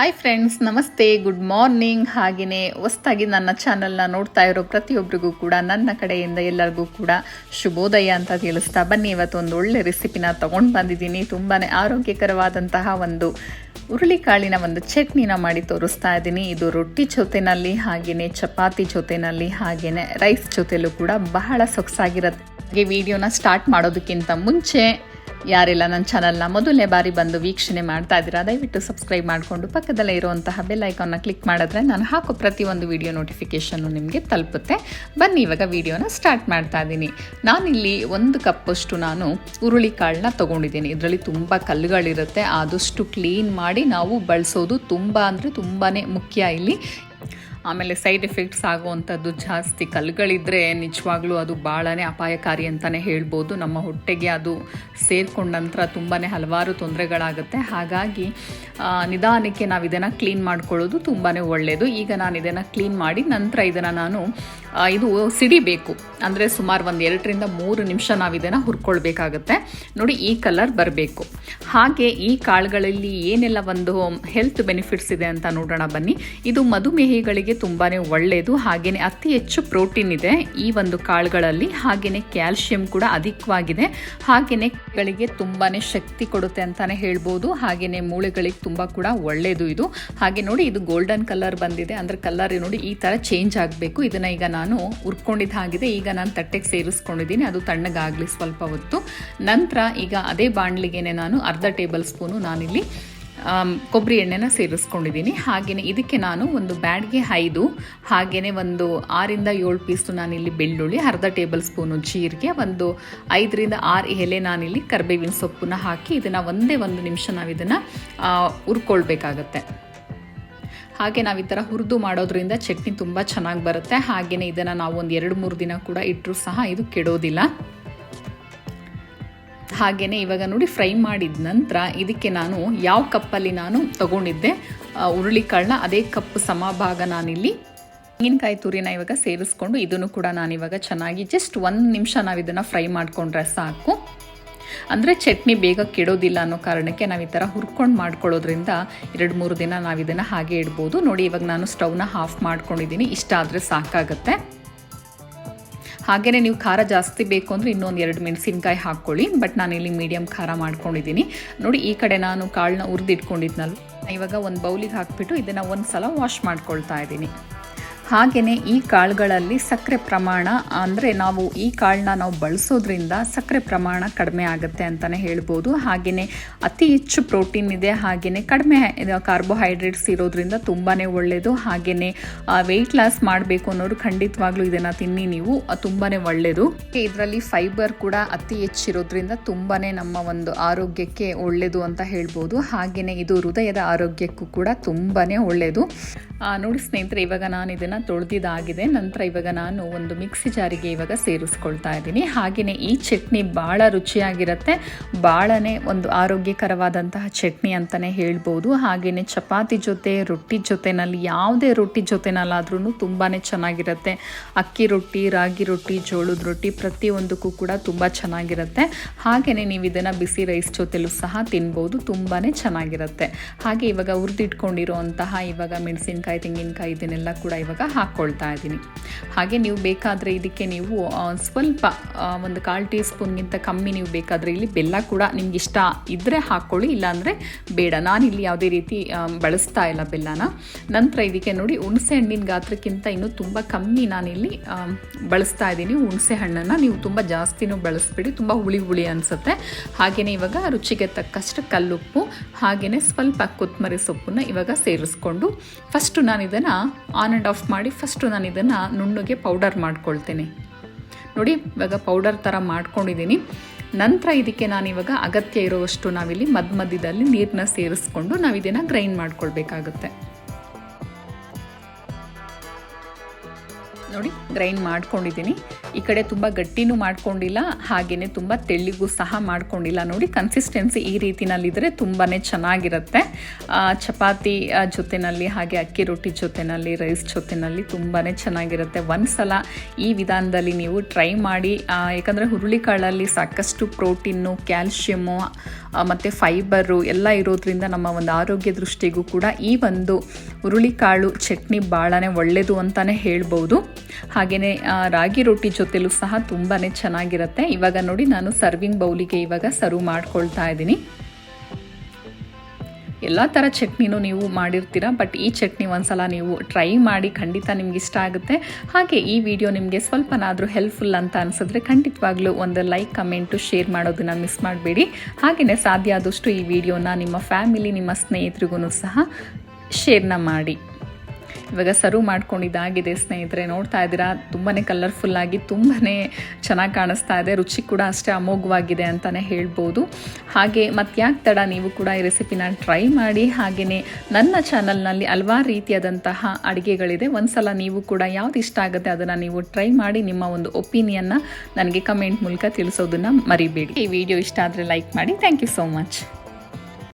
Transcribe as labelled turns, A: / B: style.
A: Hi friends ನಮಸ್ತೆ good morning ಹಾಗೆಯೇ ಹೊಸ್ದಾಗಿ ನನ್ನ ಚಾನಲ್ನ ನೋಡ್ತಾ ಇರೋ ಪ್ರತಿಯೊಬ್ಬರಿಗೂ ಕೂಡ, ನನ್ನ ಕಡೆಯಿಂದ ಎಲ್ಲರಿಗೂ ಕೂಡ ಶುಭೋದಯ ಅಂತ ತಿಳಿಸ್ತಾ ಬನ್ನಿ. ಇವತ್ತು ಒಂದು ಒಳ್ಳೆ ರೆಸಿಪಿನ ತೊಗೊಂಡು ಬಂದಿದ್ದೀನಿ. ತುಂಬಾ ಆರೋಗ್ಯಕರವಾದಂತಹ ಒಂದು ಹುರುಳಿಕಾಳಿನ ಒಂದು ಚಟ್ನಿನ ಮಾಡಿ ತೋರಿಸ್ತಾ ಇದ್ದೀನಿ. ಇದು ರೊಟ್ಟಿ ಜೊತೆನಲ್ಲಿ ಹಾಗೆಯೇ ಚಪಾತಿ ಜೊತೆನಲ್ಲಿ ಹಾಗೆಯೇ ರೈಸ್ ಜೊತೆಲೂ ಕೂಡ ಬಹಳ ಸೊಗಸಾಗಿರುತ್ತೆ. ಹಾಗೆ ವಿಡಿಯೋನ ಸ್ಟಾರ್ಟ್ ಮಾಡೋದಕ್ಕಿಂತ ಮುಂಚೆ ಯಾರೆಲ್ಲ ನನ್ನ ಚಾನಲ್ನ ಮೊದಲನೇ ಬಾರಿ ಬಂದು ವೀಕ್ಷಣೆ ಮಾಡ್ತಾ ಇದ್ದೀರಾ, ದಯವಿಟ್ಟು ಸಬ್ಸ್ಕ್ರೈಬ್ ಮಾಡಿಕೊಂಡು ಪಕ್ಕದಲ್ಲೇ ಇರುವಂತಹ ಬೆಲ್ ಐಕಾನ್ನ ಕ್ಲಿಕ್ ಮಾಡಿದ್ರೆ ನಾನು ಹಾಕೋ ಪ್ರತಿಯೊಂದು ವಿಡಿಯೋ ನೋಟಿಫಿಕೇಷನ್ನು ನಿಮಗೆ ತಲುಪುತ್ತೆ. ಬನ್ನಿ, ಇವಾಗ ವಿಡಿಯೋನ ಸ್ಟಾರ್ಟ್ ಮಾಡ್ತಾ ಇದ್ದೀನಿ. ನಾನಿಲ್ಲಿ ಒಂದು ಕಪ್ಪಷ್ಟು ನಾನು ಹುರುಳಿ ಕಾಳನ್ನ ತೊಗೊಂಡಿದ್ದೀನಿ. ಇದರಲ್ಲಿ ತುಂಬ ಕಲ್ಲುಗಳಿರುತ್ತೆ, ಆದಷ್ಟು ಕ್ಲೀನ್ ಮಾಡಿ ನಾವು ಬಳಸೋದು ತುಂಬ ಅಂದರೆ ತುಂಬಾ ಮುಖ್ಯ ಇಲ್ಲಿ. ಆಮೇಲೆ ಸೈಡ್ ಎಫೆಕ್ಟ್ಸ್ ಆಗುವಂಥದ್ದು ಜಾಸ್ತಿ ಕಲ್ಲುಗಳಿದ್ದರೆ ನಿಜವಾಗ್ಲೂ ಅದು ಭಾಳನೇ ಅಪಾಯಕಾರಿ ಅಂತಲೇ ಹೇಳ್ಬೋದು. ನಮ್ಮ ಹೊಟ್ಟೆಗೆ ಅದು ಸೇರ್ಕೊಂಡ ನಂತರ ತುಂಬಾ ಹಲವಾರು ತೊಂದರೆಗಳಾಗುತ್ತೆ. ಹಾಗಾಗಿ ನಿಧಾನಕ್ಕೆ ನಾವು ಇದನ್ನು ಕ್ಲೀನ್ ಮಾಡ್ಕೊಳ್ಳೋದು ತುಂಬಾ ಒಳ್ಳೆಯದು ಈಗ ನಾನು ಇದನ್ನು ಕ್ಲೀನ್ ಮಾಡಿ ನಂತರ ಇದನ್ನು ನಾನು ಇದು ಸಿಡಿಬೇಕು. ಅಂದರೆ ಸುಮಾರು ಒಂದು ಎರಡರಿಂದ ಮೂರು ನಿಮಿಷ ನಾವು ಇದನ್ನು ಹುರ್ಕೊಳ್ಬೇಕಾಗತ್ತೆ. ನೋಡಿ, ಈ ಕಲರ್ ಬರಬೇಕು. ಹಾಗೆ ಈ ಕಾಳುಗಳಲ್ಲಿ ಏನೆಲ್ಲ ಒಂದು ಹೆಲ್ತ್ ಬೆನಿಫಿಟ್ಸ್ ಇದೆ ಅಂತ ನೋಡೋಣ ಬನ್ನಿ. ಇದು ಮಧುಮೇಹಿಗಳಿಗೆ ತುಂಬಾ ಒಳ್ಳೆಯದು ಹಾಗೆಯೇ ಅತಿ ಹೆಚ್ಚು ಪ್ರೋಟೀನ್ ಇದೆ ಈ ಒಂದು ಕಾಳುಗಳಲ್ಲಿ. ಹಾಗೆಯೇ ಕ್ಯಾಲ್ಶಿಯಂ ಕೂಡ ಅಧಿಕವಾಗಿದೆ. ಹಾಗೆಯೇ ಗಳಿಗೆ ತುಂಬಾ ಶಕ್ತಿ ಕೊಡುತ್ತೆ ಅಂತಾನೆ ಹೇಳ್ಬೋದು. ಹಾಗೆಯೇ ಮೂಳೆಗಳಿಗೆ ತುಂಬ ಕೂಡ ಒಳ್ಳೆಯದು ಇದು. ಹಾಗೆ ನೋಡಿ ಇದು ಗೋಲ್ಡನ್ ಕಲರ್ ಬಂದಿದೆ. ಅಂದರೆ ಕಲರ್ ನೋಡಿ ಈ ಥರ ಚೇಂಜ್ ಆಗಬೇಕು. ಇದನ್ನು ಈಗ ನಾನು ಉರ್ಕೊಂಡಿದ್ದ ಹಾಗಿದೆ. ಈಗ ನಾನು ತಟ್ಟೆಗೆ ಸೇರಿಸ್ಕೊಂಡಿದ್ದೀನಿ. ಅದು ತಣ್ಣಗಾಗಲಿ ಸ್ವಲ್ಪ ಹೊತ್ತು. ನಂತರ ಈಗ ಅದೇ ಬಾಣಲಿಗೆ ನಾನು ಅರ್ಧ ಟೇಬಲ್ ಸ್ಪೂನು ನಾನಿಲ್ಲಿ ಕೊಬ್ಬರಿ ಎಣ್ಣೆನ ಸೇರಿಸ್ಕೊಂಡಿದ್ದೀನಿ. ಹಾಗೆಯೇ ಇದಕ್ಕೆ ನಾನು ಒಂದು ಬ್ಯಾಡ್ಗೆ ಐದು ಹಾಗೆಯೇ ಒಂದು ಆರಿಂದ ಏಳು ಪೀಸು ನಾನಿಲ್ಲಿ ಬೆಳ್ಳುಳ್ಳಿ, ಅರ್ಧ ಟೇಬಲ್ ಸ್ಪೂನು ಜೀರಿಗೆ, ಒಂದು ಐದರಿಂದ ಆರು ಎಲೆ ನಾನಿಲ್ಲಿ ಕರ್ಬೇವಿನ ಸೊಪ್ಪನ್ನ ಹಾಕಿ ಇದನ್ನು ಒಂದೇ ಒಂದು ನಿಮಿಷ ನಾವು ಇದನ್ನು ಹುರ್ಕೊಳ್ಬೇಕಾಗತ್ತೆ. ಹಾಗೆ ನಾವು ಈ ಥರ ಹುರಿದು ಮಾಡೋದ್ರಿಂದ ಚಟ್ನಿ ತುಂಬ ಚೆನ್ನಾಗಿ ಬರುತ್ತೆ. ಹಾಗೆಯೇ ಇದನ್ನು ನಾವು ಒಂದು ಎರಡು ಮೂರು ದಿನ ಕೂಡ ಇಟ್ಟರೂ ಸಹ ಇದು ಕೆಡೋದಿಲ್ಲ. ಹಾಗೆಯೇ ಇವಾಗ ನೋಡಿ ಫ್ರೈ ಮಾಡಿದ ನಂತರ ಇದಕ್ಕೆ ನಾನು ಯಾವ ಕಪ್ಪಲ್ಲಿ ನಾನು ತಗೊಂಡಿದ್ದೆ ಹುರುಳಿಕಾಳನ್ನ ಅದೇ ಕಪ್ ಸಮಭಾಗ ನಾನಿಲ್ಲಿ ತೆಂಗಿನಕಾಯಿ ತುರಿನ ಇವಾಗ ಸೇರಿಸ್ಕೊಂಡು ಇದನ್ನು ಕೂಡ ನಾನಿವಾಗ ಚೆನ್ನಾಗಿ ಜಸ್ಟ್ ಒಂದು ನಿಮಿಷ ನಾವು ಇದನ್ನು ಫ್ರೈ ಮಾಡಿಕೊಂಡ್ರೆ ಸಾಕು. ಅಂದರೆ ಚಟ್ನಿ ಬೇಗ ಕೆಡೋದಿಲ್ಲ ಅನ್ನೋ ಕಾರಣಕ್ಕೆ ನಾವು ಈ ಥರ ಹುರ್ಕೊಂಡು ಮಾಡ್ಕೊಳ್ಳೋದ್ರಿಂದ ಎರಡು ಮೂರು ದಿನ ನಾವು ಇದನ್ನು ಹಾಗೆ ಇಡ್ಬೋದು. ನೋಡಿ ಇವಾಗ ನಾನು ಸ್ಟವ್ನ ಆಫ್ ಮಾಡ್ಕೊಂಡಿದ್ದೀನಿ ಇಷ್ಟ ಆದರೆ ಸಾಕಾಗುತ್ತೆ. ಹಾಗೆಯೇ ನೀವು ಖಾರ ಜಾಸ್ತಿ ಬೇಕು ಅಂದರೆ ಇನ್ನೊಂದು ಎರಡು ಮೆಣಸಿನ್ಕಾಯಿ ಹಾಕ್ಕೊಳ್ಳಿ ಬಟ್ ನಾನು ಇಲ್ಲಿ ಮೀಡಿಯಮ್ ಖಾರ ಮಾಡ್ಕೊಂಡಿದ್ದೀನಿ. ನೋಡಿ, ಈ ಕಡೆ ನಾನು ಕಾಳನ್ನ ಹುರಿದಿಟ್ಕೊಂಡಿದ್ನಲ್ಲ. ಇವಾಗ ಒಂದು ಬೌಲಿಗೆ ಹಾಕ್ಬಿಟ್ಟು ಇದನ್ನು ಒಂದು ಸಲ ವಾಶ್ ಮಾಡ್ಕೊಳ್ತಾ ಇದ್ದೀನಿ. ಹಾಗೆಯೇ ಈ ಕಾಳುಗಳಲ್ಲಿ ಸಕ್ಕರೆ ಪ್ರಮಾಣ ಅಂದರೆ ನಾವು ಈ ಕಾಳನ್ನ ನಾವು ಬಳಸೋದ್ರಿಂದ ಸಕ್ಕರೆ ಪ್ರಮಾಣ ಕಡಿಮೆ ಆಗುತ್ತೆ ಅಂತಲೇ ಹೇಳ್ಬೋದು. ಹಾಗೆಯೇ ಅತಿ ಹೆಚ್ಚು ಪ್ರೋಟೀನ್ ಇದೆ ಹಾಗೆಯೇ ಕಡಿಮೆ ಕಾರ್ಬೋಹೈಡ್ರೇಟ್ಸ್ ಇರೋದ್ರಿಂದ ತುಂಬಾ ಒಳ್ಳೆಯದು ಹಾಗೆಯೇ ವೆಯ್ಟ್ ಲಾಸ್ ಮಾಡಬೇಕು ಅನ್ನೋರು ಖಂಡಿತವಾಗ್ಲೂ ಇದನ್ನು ತಿನ್ನಿ ನೀವು ತುಂಬಾ ಒಳ್ಳೆಯದು ಇದರಲ್ಲಿ ಫೈಬರ್ ಕೂಡ ಅತಿ ಹೆಚ್ಚಿರೋದ್ರಿಂದ ತುಂಬಾ ನಮ್ಮ ಒಂದು ಆರೋಗ್ಯಕ್ಕೆ ಒಳ್ಳೆಯದು ಅಂತ ಹೇಳ್ಬೋದು. ಹಾಗೆಯೇ ಇದು ಹೃದಯದ ಆರೋಗ್ಯಕ್ಕೂ ಕೂಡ ತುಂಬಾ ಒಳ್ಳೆಯದು ನೋಡಿ ಸ್ನೇಹಿತರೆ, ಇವಾಗ ನಾನು ಇದನ್ನು ತೊಳೆದಿದ್ದಾಗಿದೆ. ನಂತರ ಇವಾಗ ನಾನು ಒಂದು ಮಿಕ್ಸಿ ಜಾರಿಗೆ ಇವಾಗ ಸೇರಿಸ್ಕೊಳ್ತಾ ಇದ್ದೀನಿ. ಹಾಗೆಯೇ ಈ ಚಟ್ನಿ ಭಾಳ ರುಚಿಯಾಗಿರುತ್ತೆ. ಭಾಳನೇ ಒಂದು ಆರೋಗ್ಯಕರವಾದಂತಹ ಚಟ್ನಿ ಅಂತಲೇ ಹೇಳ್ಬೋದು. ಹಾಗೆಯೇ ಚಪಾತಿ ಜೊತೆ, ರೊಟ್ಟಿ ಜೊತೆನಲ್ಲಿ ಯಾವುದೇ ರೊಟ್ಟಿ ಜೊತೆನಲ್ಲಾದ್ರೂ ತುಂಬಾ ಚೆನ್ನಾಗಿರುತ್ತೆ. ಅಕ್ಕಿ ರೊಟ್ಟಿ, ರಾಗಿ ರೊಟ್ಟಿ, ಜೋಳದ ರೊಟ್ಟಿ ಪ್ರತಿಯೊಂದಕ್ಕೂ ಕೂಡ ತುಂಬ ಚೆನ್ನಾಗಿರುತ್ತೆ. ಹಾಗೆಯೇ ನೀವು ಇದನ್ನು ಬಿಸಿ ರೈಸ್ ಜೊತೆಲೂ ಸಹ ತಿನ್ಬೋದು. ತುಂಬಾ ಚೆನ್ನಾಗಿರುತ್ತೆ. ಹಾಗೆ ಇವಾಗ ಹುರಿದಿಟ್ಕೊಂಡಿರುವಂತಹ ಇವಾಗ ಮೆಣಸಿನ್ಕಾಯಿ, ತೆಂಗಿನಕಾಯಿ ಇದನ್ನೆಲ್ಲ ಕೂಡ ಇವಾಗ ಹಾಕ್ಕೊಳ್ತಾ ಇದ್ದೀನಿ ಹಾಗೆ ನೀವು ಬೇಕಾದರೆ ಇದಕ್ಕೆ ನೀವು ಸ್ವಲ್ಪ ಒಂದು ಕಾಲು ಟೀ ಸ್ಪೂನ್ಗಿಂತ ಕಮ್ಮಿ ನೀವು ಬೇಕಾದರೆ ಇಲ್ಲಿ ಬೆಲ್ಲ ಕೂಡ ನಿಮ್ಗೆ ಇಷ್ಟ ಇದ್ದರೆ ಹಾಕ್ಕೊಳ್ಳಿ ಇಲ್ಲಾಂದರೆ ಬೇಡ. ನಾನು ಇಲ್ಲಿ ಯಾವುದೇ ರೀತಿ ಬಳಸ್ತಾ ಇಲ್ಲ ಬೆಲ್ಲನ. ನಂತರ ಇದಕ್ಕೆ ನೋಡಿ ಹುಣಸೆ ಹಣ್ಣಿನ ಗಾತ್ರಕ್ಕಿಂತ ಇನ್ನೂ ತುಂಬ ಕಮ್ಮಿ ನಾನಿಲ್ಲಿ ಬಳಸ್ತಾ ಇದ್ದೀನಿ. ಹುಣಸೆ ಹಣ್ಣನ್ನು ನೀವು ತುಂಬ ಜಾಸ್ತಿನೂ ಬಳಸ್ಬಿಡಿ. ತುಂಬ ಹುಳಿ ಹುಳಿ ಅನಿಸುತ್ತೆ. ಹಾಗೆಯೇ ಇವಾಗ ರುಚಿಗೆ ತಕ್ಕಷ್ಟು ಕಲ್ಲುಪ್ಪು ಹಾಗೆಯೇ ಸ್ವಲ್ಪ ಕೊತ್ತಂಬರಿ ಸೊಪ್ಪನ್ನ ಇವಾಗ ಸೇರಿಸ್ಕೊಂಡು ಫಸ್ಟು ನಾನು ಇದನ್ನು ಆನ್ ಆ್ಯಂಡ್ ಆಫ್ ಮಾಡಿ ಫಸ್ಟು ನಾನು ಇದನ್ನು ನುಣ್ಣಗೆ ಪೌಡರ್ ಮಾಡ್ಕೊಳ್ತೇನೆ. ನೋಡಿ, ಇವಾಗ ಪೌಡರ್ ಥರ ಮಾಡ್ಕೊಂಡಿದ್ದೀನಿ. ನಂತರ ಇದಕ್ಕೆ ನಾನು ಇವಾಗ ಅಗತ್ಯ ಇರುವಷ್ಟು ನಾವಿಲ್ಲಿ ಮಧ್ಯ ಮಧ್ಯದಲ್ಲಿ ನೀರನ್ನ ಸೇರಿಸ್ಕೊಂಡು ನಾವು ಇದನ್ನು ಗ್ರೈಂಡ್ ಮಾಡ್ಕೊಳ್ಬೇಕಾಗುತ್ತೆ. ನೋಡಿ ಗ್ರೈಂಡ್ ಮಾಡ್ಕೊಂಡಿದ್ದೀನಿ. ಈ ಕಡೆ ತುಂಬ ಗಟ್ಟಿನೂ ಮಾಡ್ಕೊಂಡಿಲ್ಲ ಹಾಗೆಯೇ ತುಂಬ ತೆಳ್ಳಿಗೂ ಸಹ ಮಾಡ್ಕೊಂಡಿಲ್ಲ. ನೋಡಿ ಕನ್ಸಿಸ್ಟೆನ್ಸಿ ಈ ರೀತಿನಲ್ಲಿದ್ದರೆ ತುಂಬಾ ಚೆನ್ನಾಗಿರುತ್ತೆ. ಚಪಾತಿ ಜೊತೆಯಲ್ಲಿ ಹಾಗೆ ಅಕ್ಕಿ ರೊಟ್ಟಿ ಜೊತೆಯಲ್ಲಿ ರೈಸ್ ಜೊತೆಯಲ್ಲಿ ತುಂಬಾ ಚೆನ್ನಾಗಿರುತ್ತೆ. ಒಂದ್ಸಲ ಈ ವಿಧಾನದಲ್ಲಿ ನೀವು ಟ್ರೈ ಮಾಡಿ ಯಾಕಂದರೆ ಹುರುಳಿಕಾಳಲ್ಲಿ ಸಾಕಷ್ಟು ಪ್ರೋಟೀನು, ಕ್ಯಾಲ್ಶಿಯಮು ಮತ್ತು ಫೈಬರು ಎಲ್ಲ ಇರೋದ್ರಿಂದ ನಮ್ಮ ಒಂದು ಆರೋಗ್ಯ ದೃಷ್ಟಿಗೂ ಕೂಡ ಈ ಒಂದು ಹುರುಳಿಕಾಳು ಚಟ್ನಿ ಭಾಳನೇ ಒಳ್ಳೆಯದು ಅಂತಲೇ ಹೇಳ್ಬೋದು. ಹಾಗೆಯೇ ರಾಗಿ ರೊಟ್ಟಿ ಜೊತೆಲೂ ಸಹ ತುಂಬಾ ಚೆನ್ನಾಗಿರುತ್ತೆ. ಇವಾಗ ನೋಡಿ ನಾನು ಸರ್ವಿಂಗ್ ಬೌಲಿಗೆ ಇವಾಗ ಸರ್ವ್ ಮಾಡ್ಕೊಳ್ತಾ ಇದ್ದೀನಿ. ಎಲ್ಲ ಥರ ಚಟ್ನಿನೂ ನೀವು ಮಾಡಿರ್ತೀರ ಬಟ್ ಈ ಚಟ್ನಿ ಒಂದ್ಸಲ ನೀವು ಟ್ರೈ ಮಾಡಿ ಖಂಡಿತ ನಿಮ್ಗೆ ಇಷ್ಟ ಆಗುತ್ತೆ. ಹಾಗೆ ಈ ವಿಡಿಯೋ ನಿಮಗೆ ಸ್ವಲ್ಪನಾದರೂ ಹೆಲ್ಪ್ಫುಲ್ ಅಂತ ಅನಿಸಿದ್ರೆ ಖಂಡಿತವಾಗ್ಲೂ ಒಂದು ಲೈಕ್ ಕಮೆಂಟು ಶೇರ್ ಮಾಡೋದನ್ನು ಮಿಸ್ ಮಾಡಬೇಡಿ. ಹಾಗೆಯೇ ಸಾಧ್ಯ ಆದಷ್ಟು ಈ ವಿಡಿಯೋನ ನಿಮ್ಮ ಫ್ಯಾಮಿಲಿ ನಿಮ್ಮ ಸ್ನೇಹಿತರಿಗೂ ಸಹ ಶೇರ್ನ ಮಾಡಿ. ಇವಾಗ ಸರ್ವ್ ಮಾಡ್ಕೊಂಡಿದ್ದಾಗಿದೆ ಸ್ನೇಹಿತರೆ. ನೋಡ್ತಾ ಇದ್ದೀರಾ? ತುಂಬಾ ಕಲರ್ಫುಲ್ಲಾಗಿ ತುಂಬಾ ಚೆನ್ನಾಗಿ ಕಾಣಿಸ್ತಾ ಇದೆ. ರುಚಿ ಕೂಡ ಅಷ್ಟೇ ಅಮೋಘವಾಗಿದೆ ಅಂತಲೇ ಹೇಳ್ಬೋದು. ಹಾಗೆ ಮತ್ತು ಯಾಕೆ ತಡ ನೀವು ಕೂಡ ಈ ರೆಸಿಪಿನ ಟ್ರೈ ಮಾಡಿ. ಹಾಗೆಯೇ ನನ್ನ ಚಾನಲ್ನಲ್ಲಿ ಹಲವಾರು ರೀತಿಯಾದಂತಹ ಅಡುಗೆಗಳಿದೆ. ಒಂದ್ಸಲ ನೀವು ಕೂಡ ಯಾವ್ದು ಇಷ್ಟ ಆಗುತ್ತೆ ಅದನ್ನು ನೀವು ಟ್ರೈ ಮಾಡಿ ನಿಮ್ಮ ಒಂದು ಒಪಿನಿಯನ್ನ ನನಗೆ ಕಮೆಂಟ್ ಮೂಲಕ ತಿಳಿಸೋದನ್ನು ಮರಿಬೇಡಿ. ಈ ವಿಡಿಯೋ ಇಷ್ಟ ಆದರೆ ಲೈಕ್ ಮಾಡಿ. Thank you so much.